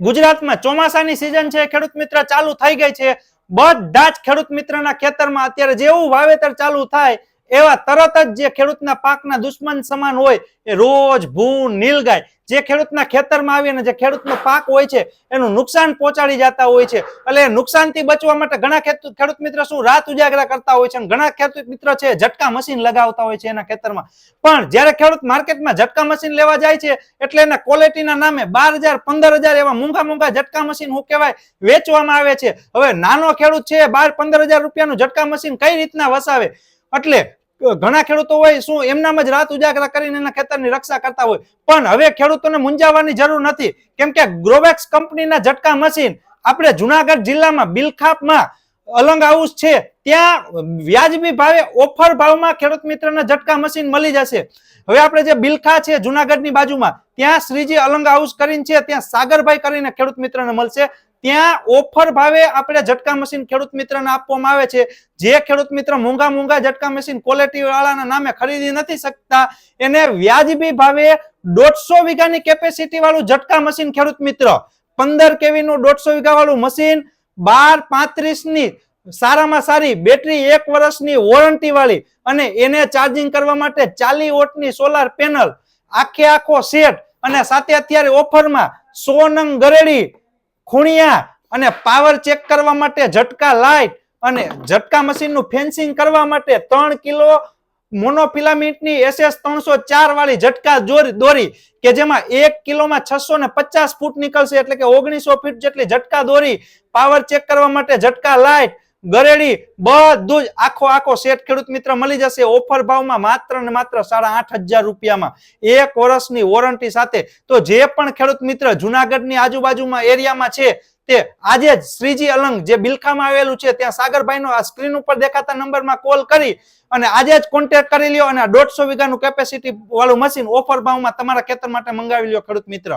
ગુજરાતમાં ચોમાસાની સિઝન છે, ખેડૂત મિત્ર ચાલુ થઈ ગઈ છે. બધા જ ખેડૂત મિત્રના ખેતરમાં અત્યારે જેવું વાવેતર ચાલુ થાય એવા તરત જ જે ખેડૂતના પાકના દુશ્મન સમાન હોય, એ રોજ ભૂન, નીલગાય. જે ખેડૂતના ખેતરમાં આવી અને જે ખેડૂતનો પાક હોય છે, એનું નુકસાન પહોંચાડી જતા હોય છે. એટલે નુકસાનથી બચવા માટે ઘણા ખેડૂત ખેડૂત મિત્ર શું, રાત ઉજાગરા કરતા હોય છે અને ઘણા ખેડૂત મિત્ર છે, ઝટકા મશીન લગાવતા હોય છે એના ખેતરમાં. પણ જ્યારે ખેડૂત માર્કેટમાં ઝટકા મશીન લેવા જાય છે, એટલે એના ક્વોલિટીના નામે બાર હજાર, પંદર હજાર એવા મૂંઘા મૂંઘા ઝટકા મશીન શું કહેવાય, વેચવામાં આવે છે. હવે નાનો ખેડૂત છે, બાર, પંદર હજાર રૂપિયાનું ઝટકા મશીન કઈ રીતના વસાવે? એટલે ઘણા ખેડૂતો હોય શું એમનામ જ રાત ઉજાગરા કરીને એના ખેતરની રક્ષા કરતા હોય. પણ હવે ખેડૂતોને મૂંઝાવાની જરૂર નથી. કેમ કે ગ્રોવેક્સ કંપનીના ઝટકા મશીન આપણે જુનાગઢ જિલ્લામાં બિલખાપમાં અલંગ હાઉસ છે. ત્યાં વ્યાજબી ભાવે ઓફર ભાવમાં ખેડૂત મિત્રના ઝટકા મશીન મળી જશે. હવે આપણે જે બિલખા છે જુનાગઢની બાજુમાં, ત્યાં શ્રીજી અલંગ હાઉસ કરીને છે, ત્યાં સાગરભાઈ કરીને ખેડૂત મિત્રને મળશે. ત્યાં ઓફર ભાવે આપણે ઝટકા મશીન ખેડૂત મિત્રને આપવામાં આવે છે. જે ખેડૂત મિત્ર મોંઘા મોંઘા ઝટકા મશીન ક્વોલિટી વાળાના નામે ખરીદી નથી શકતા, એને વ્યાજબી ભાવે દોઢસો વીઘાની કેપેસિટી વાળું ઝટકા મશીન ખેડૂત મિત્ર. પંદર કેવી નું દોઢસો વીઘા વાળું મશીન, બાર પાંત્રીસની સારામાં સારી, બેટરી એક વર્ષની વોરંટી વાળી અને એને ચાર્જિંગ કરવા માટે ચાલી વોટની સોલાર પેનલ આખે આખો સેટ અને સાથે અત્યારે ઓફરમાં સો નંગ ગરેડી ખૂણિયા અને પાવર ચેક કરવા માટે ઝટકા લાઇટ અને ઝટકા મશીનનું ફેન્સિંગ કરવા માટે ત્રણ કિલો મોનોફિલામેન્ટની એસએસ ત્રણસો ચાર વાળી ઝટકા દોરી કે જેમાં એક કિલોમાં છસો ને પચાસ ફૂટ નીકળશે એટલે કે ઓગણીસો ફીટ જેટલી ઝટકા દોરી. પાવર ચેક કરવા માટે ઝટકા લાઇટ ગરેડી બધું જ આખો આખો સેટ ખેડૂત મિત્ર મળી જશે. ઓફર ભાવમાં માત્ર ને માત્ર સાડા આઠ હજાર રૂપિયામાં. એક વર્ષની વોરંટી સાથે. તો જે પણ ખેડૂત મિત્ર જુનાગઢની આજુબાજુમાં એરિયામાં છે, તે આજે જ શ્રીજી અલંગ જે બિલખામાં આવેલું છે, ત્યાં સાગરભાઈનો આ સ્ક્રીન ઉપર દેખાતા નંબરમાં કોલ કરી અને આજે જ કોન્ટેક્ટ કરી લ્યો અને દોઢસો વીઘાનું કેપેસિટી વાળું મશીન ઓફર ભાવમાં તમારા ખેતર માટે મંગાવી લ્યો ખેડૂત મિત્ર.